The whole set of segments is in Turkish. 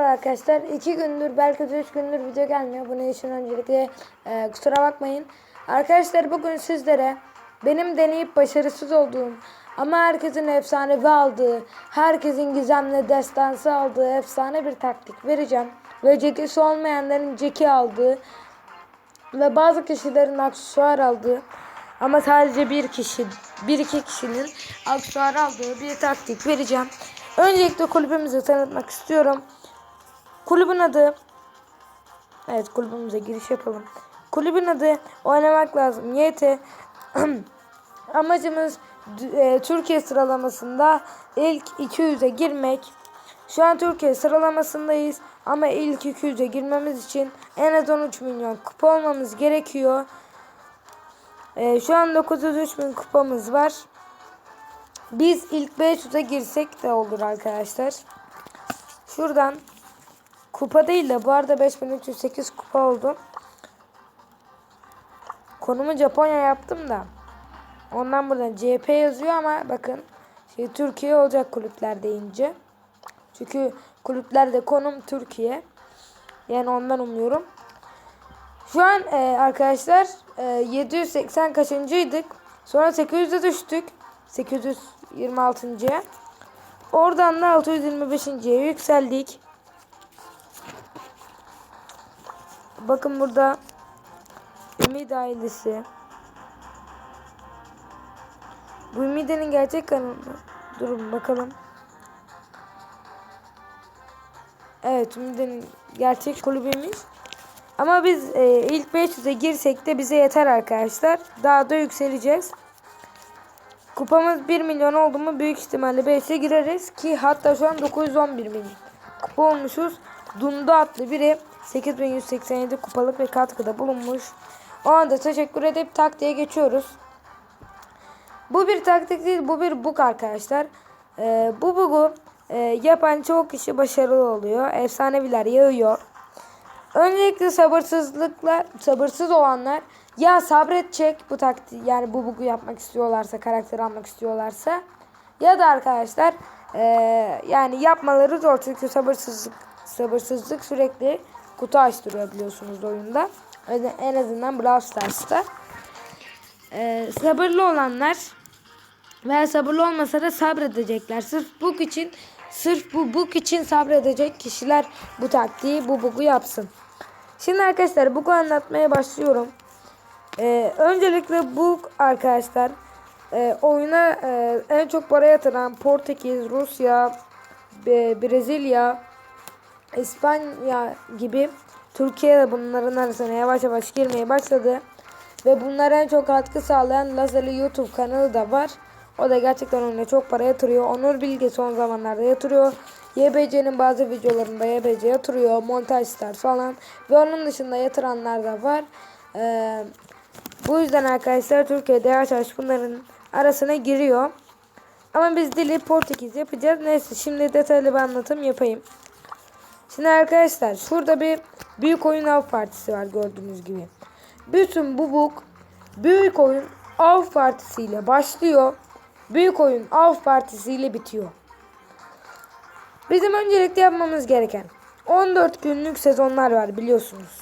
Arkadaşlar iki gündür belki de üç gündür video gelmiyor. Bunun için öncelikle e, kusura bakmayın. Arkadaşlar bugün sizlere benim deneyip başarısız olduğum ama herkesin efsanevi aldığı, herkesin gizemli destansı aldığı efsane bir taktik vereceğim. Ve cekisi olmayanların ceki aldığı ve bazı kişilerin aksesuar aldığı ama sadece bir kişi, bir iki kişinin aksesuar aldığı bir taktik vereceğim. Öncelikle kulübümüzü tanıtmak istiyorum. Kulübün adı Evet kulübümüze giriş yapalım. Kulübün adı oynamak lazım. YT Amacımız e, Türkiye sıralamasında ilk 200'e girmek. Şu an Türkiye sıralamasındayız ama ilk 200'e girmemiz için en az 13 milyon kupa olmamız gerekiyor. E, şu an 903 bin kupamız var. Biz ilk 500'e girsek de olur arkadaşlar. Şuradan kupa değil de bu arada 5308 kupa oldu. Konumu Japonya yaptım da. Ondan buradan CP yazıyor ama bakın şey Türkiye olacak kulüpler deyince. Çünkü kulüplerde konum Türkiye. Yani ondan umuyorum. Şu an e, arkadaşlar e, 780 kaçıncıydık. Sonra 800'e düştük. 826.ya. Oradan da 625.ye yükseldik. Bakın burada Ümit ailesi. Bu Ümide'nin gerçek kanalı. Durun bakalım. Evet Ümide'nin gerçek kulübümüz. Ama biz e, ilk 500'e girsek de bize yeter arkadaşlar. Daha da yükseleceğiz. Kupamız 1 milyon oldu mu büyük ihtimalle 5'e gireriz. Ki hatta şu an 911 bin kupa olmuşuz. Dunda adlı biri 8187 kupalık ve katkıda bulunmuş. Ona da teşekkür edip taktiğe geçiyoruz. Bu bir taktik değil bu bir bug arkadaşlar. Ee, bu bugu e, yapan çoğu kişi başarılı oluyor. Efsaneviler yağıyor. Öncelikle sabırsızlıkla sabırsız olanlar ya sabredecek bu taktik yani bu bugu yapmak istiyorlarsa karakter almak istiyorlarsa ya da arkadaşlar e, yani yapmaları zor çünkü sabırsızlık sabırsızlık sürekli kutu açtırıyor biliyorsunuz oyunda. En azından Brawl Stars'ta. Ee, sabırlı olanlar veya sabırlı olmasa da sabredecekler. Sırf bug için sırf bu bug için sabredecek kişiler bu taktiği bu bugu yapsın. Şimdi arkadaşlar bugu anlatmaya başlıyorum. Ee, öncelikle bug arkadaşlar e, oyuna e, en çok para yatıran Portekiz, Rusya, Brezilya, İspanya gibi Türkiye de bunların arasına yavaş yavaş girmeye başladı. Ve bunlara en çok katkı sağlayan Lazer'li YouTube kanalı da var. O da gerçekten oyuna çok para yatırıyor. Onur Bilge son zamanlarda yatırıyor. YBC'nin bazı videolarında YBC yatırıyor. Montaj Star falan. Ve onun dışında yatıranlar da var. Ee, bu yüzden arkadaşlar Türkiye'de yavaş yavaş bunların arasına giriyor. Ama biz dili Portekiz yapacağız. Neyse şimdi detaylı bir anlatım yapayım. Şimdi arkadaşlar şurada bir büyük oyun av partisi var gördüğünüz gibi. Bütün bu bug büyük oyun av partisiyle başlıyor. Büyük oyun av partisiyle bitiyor. Bizim öncelikle yapmamız gereken 14 günlük sezonlar var biliyorsunuz.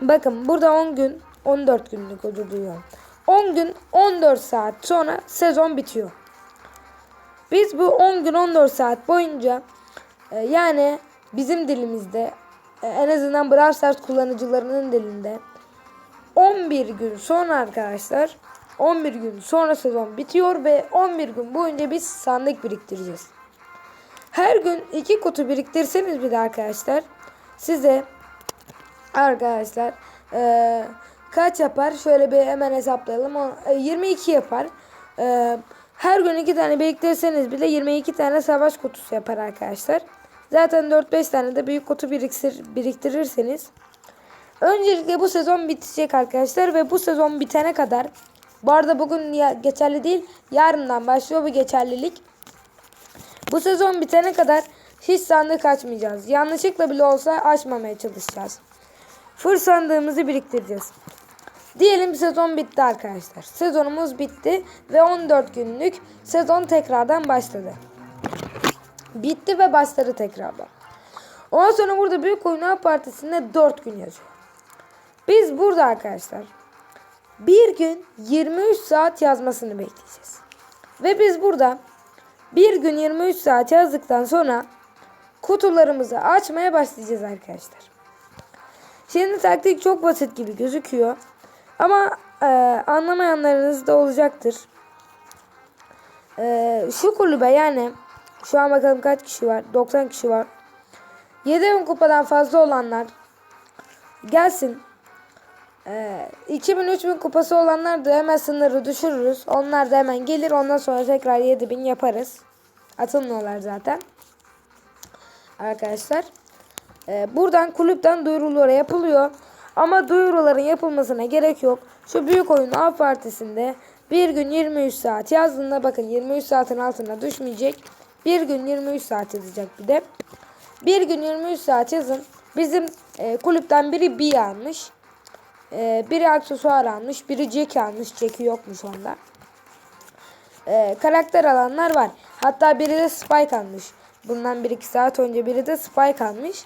Bakın burada 10 gün 14 günlük özür diliyorum. 10 gün 14 saat sonra sezon bitiyor. Biz bu 10 gün 14 saat boyunca e, yani bizim dilimizde e, en azından Brawl Stars kullanıcılarının dilinde 11 gün sonra arkadaşlar 11 gün sonra sezon bitiyor ve 11 gün boyunca biz sandık biriktireceğiz. Her gün 2 kutu biriktirseniz bir de arkadaşlar size arkadaşlar e, kaç yapar? Şöyle bir hemen hesaplayalım. O, e, 22 yapar. E, her gün 2 tane biriktirirseniz bile 22 tane savaş kutusu yapar arkadaşlar. Zaten 4-5 tane de büyük kutu biriktir, biriktirirseniz. Öncelikle bu sezon bitecek arkadaşlar ve bu sezon bitene kadar bu arada bugün ya, geçerli değil yarından başlıyor bu geçerlilik. Bu sezon bitene kadar hiç sandık açmayacağız. Yanlışlıkla bile olsa açmamaya çalışacağız. Full sandığımızı biriktireceğiz. Diyelim sezon bitti arkadaşlar. Sezonumuz bitti ve 14 günlük sezon tekrardan başladı. Bitti ve başladı tekrardan. Ondan sonra burada Büyük Oyunlar Partisi'nde 4 gün yazıyor. Biz burada arkadaşlar bir gün 23 saat yazmasını bekleyeceğiz. Ve biz burada bir gün 23 saat yazdıktan sonra kutularımızı açmaya başlayacağız arkadaşlar. Şimdi taktik çok basit gibi gözüküyor. Ama e, anlamayanlarınız da olacaktır. E, şu kulübe yani şu an bakalım kaç kişi var? 90 kişi var. 7000 kupadan fazla olanlar gelsin. Ee, 2000-3000 kupası olanlar da hemen sınırı düşürürüz. Onlar da hemen gelir. Ondan sonra tekrar 7000 yaparız. Atılmıyorlar zaten. Arkadaşlar. Ee, buradan kulüpten duyuruları yapılıyor. Ama duyuruların yapılmasına gerek yok. Şu büyük oyun A partisinde bir gün 23 saat yazdığında bakın 23 saatin altına düşmeyecek. Bir gün 23 saat yazacak bir de. Bir gün 23 saat yazın. Bizim e, kulüpten biri B almış. E, biri aksesuar almış. Biri Jack almış. Jack'i yokmuş onda. E, karakter alanlar var. Hatta biri de Spike almış. Bundan 1-2 saat önce biri de Spike almış.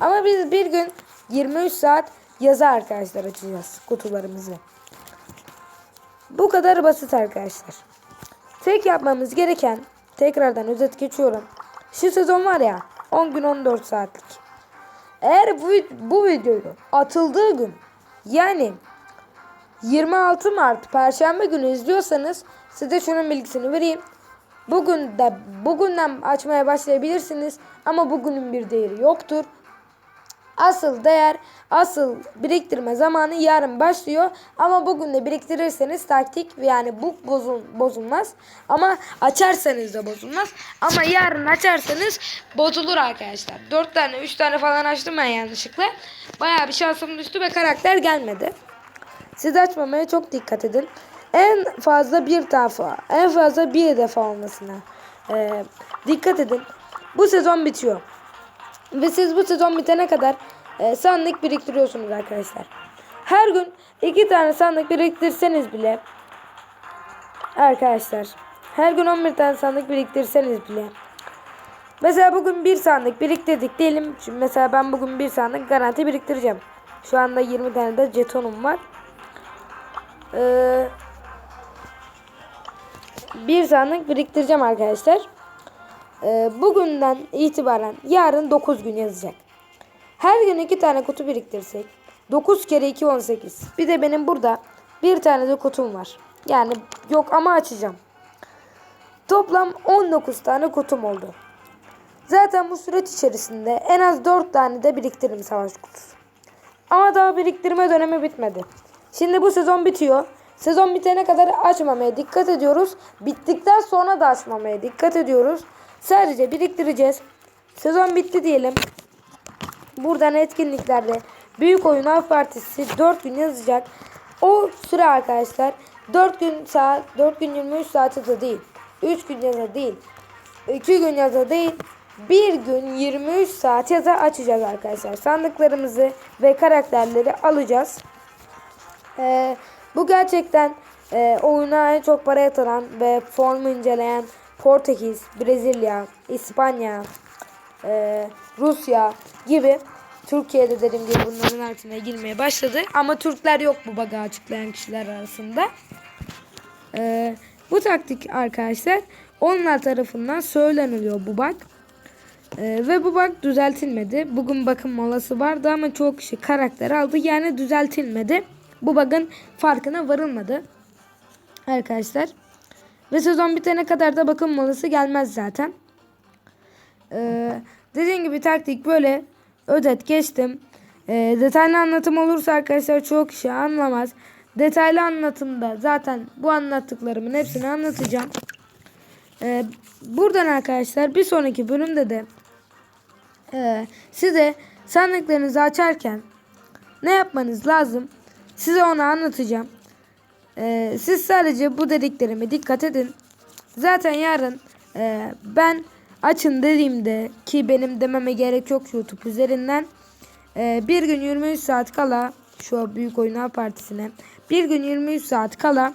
Ama biz bir gün 23 saat yazı arkadaşlar açacağız kutularımızı. Bu kadar basit arkadaşlar. Tek yapmamız gereken tekrardan özet geçiyorum. Şu sezon var ya 10 gün 14 saatlik. Eğer bu, bu videoyu atıldığı gün yani 26 Mart Perşembe günü izliyorsanız size şunun bilgisini vereyim. Bugün de bugünden açmaya başlayabilirsiniz ama bugünün bir değeri yoktur. Asıl değer, asıl biriktirme zamanı yarın başlıyor. Ama bugün de biriktirirseniz taktik yani bu bozul, bozulmaz. Ama açarsanız da bozulmaz. Ama yarın açarsanız bozulur arkadaşlar. 4 tane 3 tane falan açtım ben yanlışlıkla. Bayağı bir şansım düştü ve karakter gelmedi. Siz açmamaya çok dikkat edin. En fazla bir defa, en fazla bir defa olmasına ee, dikkat edin. Bu sezon bitiyor. Ve siz bu sezon bitene kadar e, sandık biriktiriyorsunuz arkadaşlar. Her gün iki tane sandık biriktirseniz bile arkadaşlar her gün 11 tane sandık biriktirseniz bile mesela bugün bir sandık biriktirdik diyelim. Şimdi mesela ben bugün bir sandık garanti biriktireceğim. Şu anda 20 tane de jetonum var. Ee, bir sandık biriktireceğim arkadaşlar. Ee, bugünden itibaren yarın 9 gün yazacak. Her gün 2 tane kutu biriktirsek 9 kere 2 18. Bir de benim burada bir tane de kutum var. Yani yok ama açacağım. Toplam 19 tane kutum oldu. Zaten bu süreç içerisinde en az 4 tane de biriktiririm savaş kutusu. Ama daha biriktirme dönemi bitmedi. Şimdi bu sezon bitiyor. Sezon bitene kadar açmamaya dikkat ediyoruz. Bittikten sonra da açmamaya dikkat ediyoruz. Sadece biriktireceğiz. Sezon bitti diyelim. Buradan etkinliklerde Büyük Oyun Av Partisi 4 gün yazacak. O süre arkadaşlar 4 gün saat 4 gün 23 saat da değil. 3 gün yaza değil. 2 gün yaza değil. 1 gün 23 saat yaza açacağız arkadaşlar. Sandıklarımızı ve karakterleri alacağız. Ee, bu gerçekten e, oyuna en çok para yatıran ve formu inceleyen Portekiz, Brezilya, İspanya, e, Rusya gibi Türkiye'de dediğim gibi bunların altına girmeye başladı. Ama Türkler yok bu bug'ı açıklayan kişiler arasında. E, bu taktik arkadaşlar onlar tarafından söyleniliyor bu bug. E, ve bu bug düzeltilmedi. Bugün bakım molası vardı ama çok kişi karakter aldı. Yani düzeltilmedi. Bu bug'ın farkına varılmadı. Arkadaşlar. Ve sezon bitene kadar da bakım molası gelmez zaten. Ee, dediğim gibi taktik böyle. Ödet geçtim. Ee, detaylı anlatım olursa arkadaşlar çok kişi anlamaz. Detaylı anlatımda zaten bu anlattıklarımın hepsini anlatacağım. Ee, buradan arkadaşlar bir sonraki bölümde de e, size sandıklarınızı açarken ne yapmanız lazım size onu anlatacağım. Ee, siz sadece bu dediklerime dikkat edin. Zaten yarın e, ben açın dediğimde ki benim dememe gerek yok YouTube üzerinden e, bir gün 23 saat kala şu büyük oyunlar partisine bir gün 23 saat kala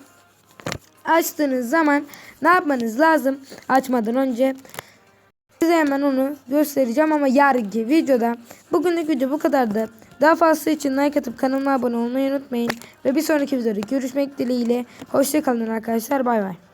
açtığınız zaman ne yapmanız lazım açmadan önce Size hemen onu göstereceğim ama yarınki videoda. Bugünlük video bu kadardı. Daha fazla için like atıp kanalıma abone olmayı unutmayın. Ve bir sonraki videoda görüşmek dileğiyle. Hoşçakalın arkadaşlar. Bay bay.